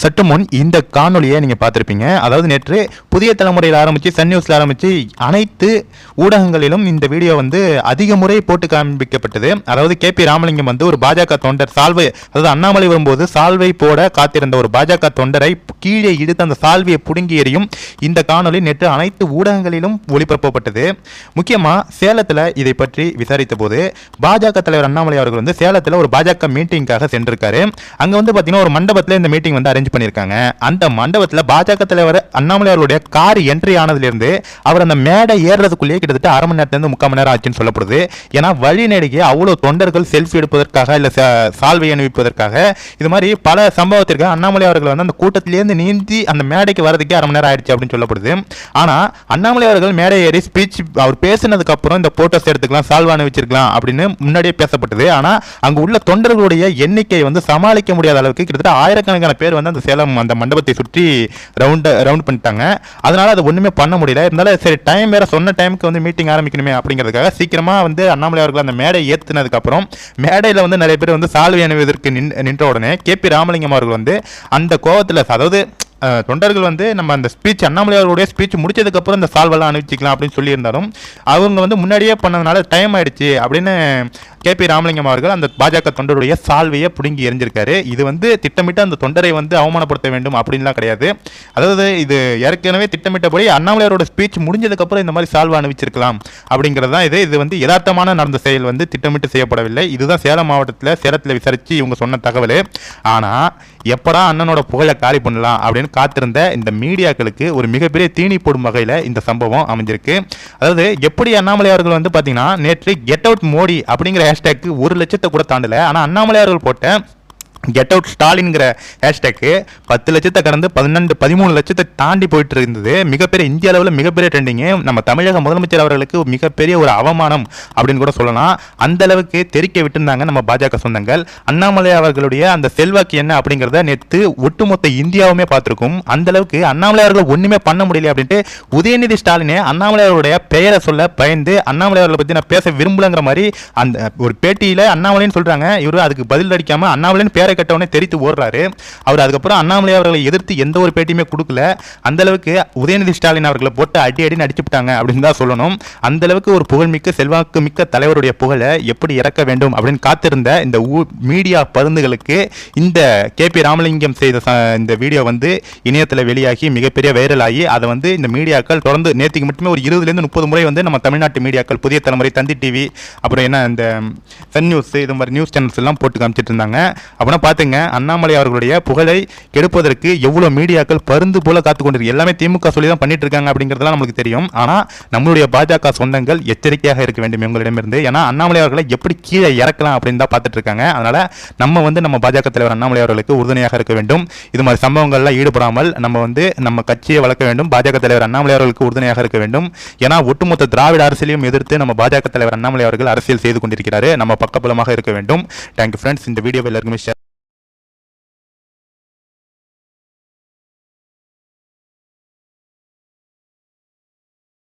சற்று முன் இந்த காணொலியை நீங்கள் பார்த்துருப்பீங்க. அதாவது நேற்று புதிய தலைமுறையில் ஆரம்பித்து சன் நியூஸில் ஆரம்பித்து அனைத்து ஊடகங்களிலும் இந்த வீடியோ வந்து அதிக முறை போட்டு காண்பிக்கப்பட்டது. அதாவது கே பி ராமலிங்கம் வந்து ஒரு பாஜக தொண்டர் சால்வை அதாவது அண்ணாமலை வரும்போது சால்வை போட காத்திருந்த ஒரு பாஜக தொண்டரை கீழே இழுத்து அந்த சால்வையை புடுங்கி எறியும் இந்த காணொலி நேற்று அனைத்து ஊடகங்களிலும் ஒளிபரப்பப்பட்டது. முக்கியமாக சேலத்தில் இதை பற்றி விசாரித்த போது பாஜக தலைவர் அண்ணாமலை அவர்கள் வந்து சேலத்தில் ஒரு பாஜக மீட்டிங்காக சென்றிருக்காரு. அங்கே வந்து பார்த்தீங்கன்னா ஒரு மண்டபத்தில் இந்த மீட்டிங் வந்து அரேஞ்ச் பண்ணியிருக்காங்க அந்த மண்டபத்தில் பாஜக தலைவர் அண்ணாமலை அவர்களுடைய கார் என்ட்ரி ஆனதுலேருந்து அவர் அந்த மேடை ஏறுறதுக்குள்ளேயே கிட்டத்தட்ட அரை மணி நேரத்துலேருந்து முக்கால் மணி நேரம் ஆச்சுன்னு சொல்லப்படுது. ஏன்னா வழி நெடுகே அவ்வளோ தொண்டர்கள் செல்ஃபி எடுப்பதற்காக இல்லை சால்வை அணிவிப்பதற்காக இது மாதிரி பல சம்பவத்திற்கு அண்ணாமலை அவர்கள் வந்து அந்த கூட்டத்திலேருந்து நீந்தி அந்த மேடைக்கு வரதுக்கே அரை மணி நேரம் ஆயிடுச்சு அப்படின்னு சொல்லப்படுது. ஆனால் அண்ணாமலை அவர்கள் மேடை ஏறி ஸ்பீச் அவர் பேசினதுக்கப்புறம் இந்த போட்டோஸ் எடுத்துக்கலாம் சால்வ் அணிவிச்சிருக்கலாம் அப்படின்னு முன்னாடியே பேசப்பட்டது. ஆனால் அங்கே உள்ள தொண்டர்களுடைய எண்ணிக்கை வந்து சமாளிக்க முடியாத அளவுக்கு கிட்டத்தட்ட ஆயிரக்கணக்கான பேர் வந்து அந்த சேலம் அந்த மண்டபத்தை சுற்றி ரவுண்டு ரவுண்ட் பண்ணிட்டாங்க. அதனால் அது ஒன்றுமே பண்ண முடியல. இருந்தாலும் சரி டைம் வேறு சொன்ன டைமுக்கு வந்து மீட்டிங் ஆரம்பிக்கணுமே அப்படிங்கிறதுக்காக சீக்கிரமாக வந்து அண்ணாமலை அவர்கள் அந்த மேடை ஏற்றுனதுக்கப்புறம் மேடையில் வந்து நிறைய பேர் வந்து சால்வை அணிவதற்கு நின் நின்ற உடனே கே பி ராமலிங்கம் அவர்கள் வந்து அந்த கோவத்தில் அதாவது தொண்டர்கள் வந்து நம்ம அந்த ஸ்பீச் அண்ணாமலை அவர்களுடைய ஸ்பீச் முடிச்சதுக்கப்புறம் இந்த சால்வெல்லாம் அனுப்பிச்சிக்கலாம் அப்படின்னு சொல்லியிருந்தாலும் அவங்க வந்து முன்னாடியே பண்ணதுனால டைம் ஆயிடுச்சு அப்படின்னு கே பி ராமலிங்கம் அவர்கள் அந்த பாஜக தொண்டருடைய சால்வையை பிடுங்கி எரிஞ்சிருக்காரு இது வந்து திட்டமிட்டு அந்த தொண்டரை வந்து அவமானப்படுத்த வேண்டும் அப்படின்லாம் கிடையாது. அதாவது இது ஏற்கனவே திட்டமிட்டபடி அண்ணாமலையாரோட ஸ்பீச் முடிஞ்சதுக்கப்புறம் இந்த மாதிரி சால்வை அனுப்பிச்சிருக்கலாம் அப்படிங்கிறது தான் இது. இது வந்து யதார்த்தமான நடந்த செயல் வந்து திட்டமிட்டு செய்யப்படவில்லை. இதுதான் சேலம் மாவட்டத்தில் சேலத்தில் விசாரித்து இவங்க சொன்ன தகவல். ஆனால் எப்படா அண்ணனோட புகழை காலி பண்ணலாம் அப்படின்னு காத்திருந்த இந்த மீடியாக்களுக்கு ஒரு மிகப்பெரிய தீனி போடும் வகையில் இந்த சம்பவம் அமைஞ்சிருக்கு. அதாவது எப்படி அண்ணாமலை அவர்கள் வந்து பார்த்தீங்கன்னா நேற்று கெட் அவுட் மோடி அப்படிங்கிற ஹேஷ்டேக்கு ஒரு லட்சத்தை கூட தாண்டல. ஆனால் அண்ணாமலையார்கள் போட்டேன் போட்ட கெட் அவுட் ஸ்டாலின்ங்கிற ஹேஷ்டேக்கு பத்து லட்சத்தை கடந்து பதினெண்டு பதிமூணு லட்சத்தை தாண்டி போயிட்டு இருந்தது மிகப்பெரிய இந்திய அளவில் மிகப்பெரிய ட்ரெண்டிங்கு நம்ம தமிழக முதலமைச்சர் அவர்களுக்கு மிகப்பெரிய ஒரு அவமானம் அப்படின்னு கூட சொல்லலாம். அந்த அளவுக்கு தெரிக்க விட்டுருந்தாங்க நம்ம பாஜக சொந்தங்கள். அண்ணாமலை அவர்களுடைய அந்த செல்வாக்கு என்ன அப்படிங்கிறத நேற்று ஒட்டுமொத்த இந்தியாவுமே பார்த்துருக்கும். அந்த அளவுக்கு அண்ணாமலை அவர்கள் ஒன்றுமே பண்ண முடியல அப்படின்ட்டு உதயநிதி ஸ்டாலினே அண்ணாமலை அவருடைய பெயரை சொல்ல பயந்து அண்ணாமலை அவர்களை பற்றி நான் பேச விரும்பலங்கிற மாதிரி அந்த ஒரு பேட்டியில் அண்ணாமலைன்னு சொல்கிறாங்க இவர் அதுக்கு பதில் அடிக்காமல் அண்ணாமலைன்னு பேரை கட்டவனே தெரித்து ஓடுறாரு. அவர் அதுக்கப்புறம் அண்ணாமலை அவர்களை எதிர்த்து எந்த ஒரு பேட்டியுமே கொடுக்கல. அந்த அளவுக்கு உதயநிதி ஸ்டாலின் அவர்களை போட்டு அடி அடி நடிச்சுட்டாங்க அப்படின்னு தான் சொல்லணும். அந்த அளவுக்கு ஒரு புகழ்மிக்க செல்வாக்கு மிக்க தலைவருடைய புகழை எப்படி இறக்க வேண்டும் அப்படின்னு காத்திருந்த இந்த ஊ- மீடியா பருந்துகளுக்கு இந்த கே பி ராமலிங்கம் செய்த இந்த வீடியோ வந்து இணையத்தில் வெளியாகி மிகப்பெரிய வைரல் ஆகி அதை வந்து இந்த மீடியாக்கள் தொடர்ந்து நேற்றுக்கு மட்டுமே ஒரு இருபதுலேருந்து முப்பது முறை வந்து நம்ம தமிழ்நாட்டு மீடியாக்கள் புதிய தலைமுறை தந்தி டிவி அப்புறம் என்ன இந்த சன் நியூஸ் இது மாதிரி நியூஸ் சேனல்ஸ் எல்லாம் போட்டு காமிச்சிட்டு இருந்தாங்க. அப்படின்னா பார்த்துங்க அண்ணாமலை அவர்களுடைய புகழை கெடுப்பதற்கு எவ்வளோ மீடியாக்கள் பருந்து போல காத்து கொண்டிருக்கு எல்லாமே திமுக சொல்லி தான் பண்ணிட்டு இருக்காங்க அப்படிங்கிறதுலாம் நம்மளுக்கு தெரியும். ஆனால் நம்மளுடைய பாஜக சொந்தங்கள் எச்சரிக்கையாக இருக்க வேண்டும் இவங்களிடமிருந்து ஏன்னா அண்ணாமலை அவர்களை எப்படி கீழே இறக்கலாம் அப்படின்னு தான் பார்த்துட்டு இருக்காங்க அதனால நம்ம வந்து நம்ம பாஜக தலைவர் அண்ணாமலை அவர்களுக்கு உறுதுணையாக இருக்க வேண்டும். இது மாதிரி சம்பவங்கள்லாம் ஈடுபடாமல் நம்ம வந்து நம்ம கட்சியை வளர்க்க வேண்டும். பாஜக தலைவர் அண்ணாமலை அவர்களுக்கு உறுதுணையாக இருக்க வேண்டும். ஏன்னா ஒட்டுமொத்த திராவிட அரசியலையும் எதிர்த்து நம்ம பாஜக தலைவர் அண்ணாமலை அவர்கள் அரசியல் செய்து கொண்டிருக்கிறார். நம்ம பக்கபலமாக இருக்க வேண்டும். தேங்க்யூ ஃப்ரெண்ட்ஸ் இந்த வீடியோவை எல்லாருக்குமே ஷேர்